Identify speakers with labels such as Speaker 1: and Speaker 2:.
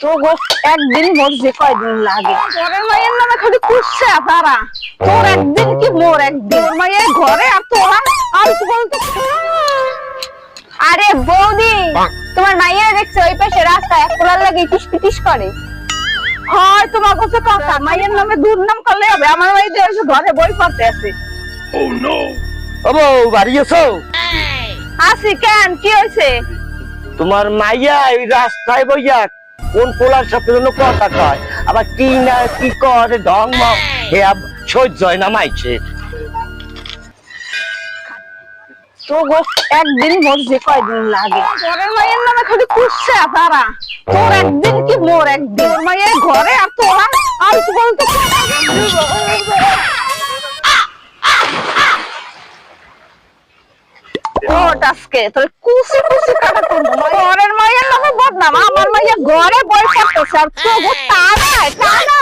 Speaker 1: তো গো একদিন মরছে কয়দিন লাগে। ঘরের মায়ের নামে খালি কুসছে তারা। তোর একদিন কি মোর একদিন? মায়ের ঘরে আর তোরা আর তো বলতে?
Speaker 2: আরে বৌদি তোমার মাইয়া দেখছে ওই পাশে রাস্তায় এক লাগে টিস পিটিস করে।
Speaker 1: হয় তোমার কাছে কথা। মায়ের নামে দুর্নাম করলে হবে। আমার বাড়িতে এসে ঘরে বই পড়তে আছে।
Speaker 3: ও বউ বাড়ি গেছো?
Speaker 1: আসি কেন? কি হয়েছে?
Speaker 3: তোমার মাইয়া এই রাস্তায় বইয়া কোন পোলার সাথে জন্য কথা কয়? আবার কি না, কি করে? ঢং হে সহ্য হয় না মাইছে
Speaker 1: মরছে কয়দিন লাগে? ঘরের মায়ের নামে খালি তারা। তোর একদিন কি মোর একদিন? মায়ের ঘরে আর তোরা? আর তো বলতে? আজকে তোর কাটা করব ঘরের মায়ের নামে বদনাম আমার মায়ের ঘরে পড়তেছে আর তো গো তা নয় তা না।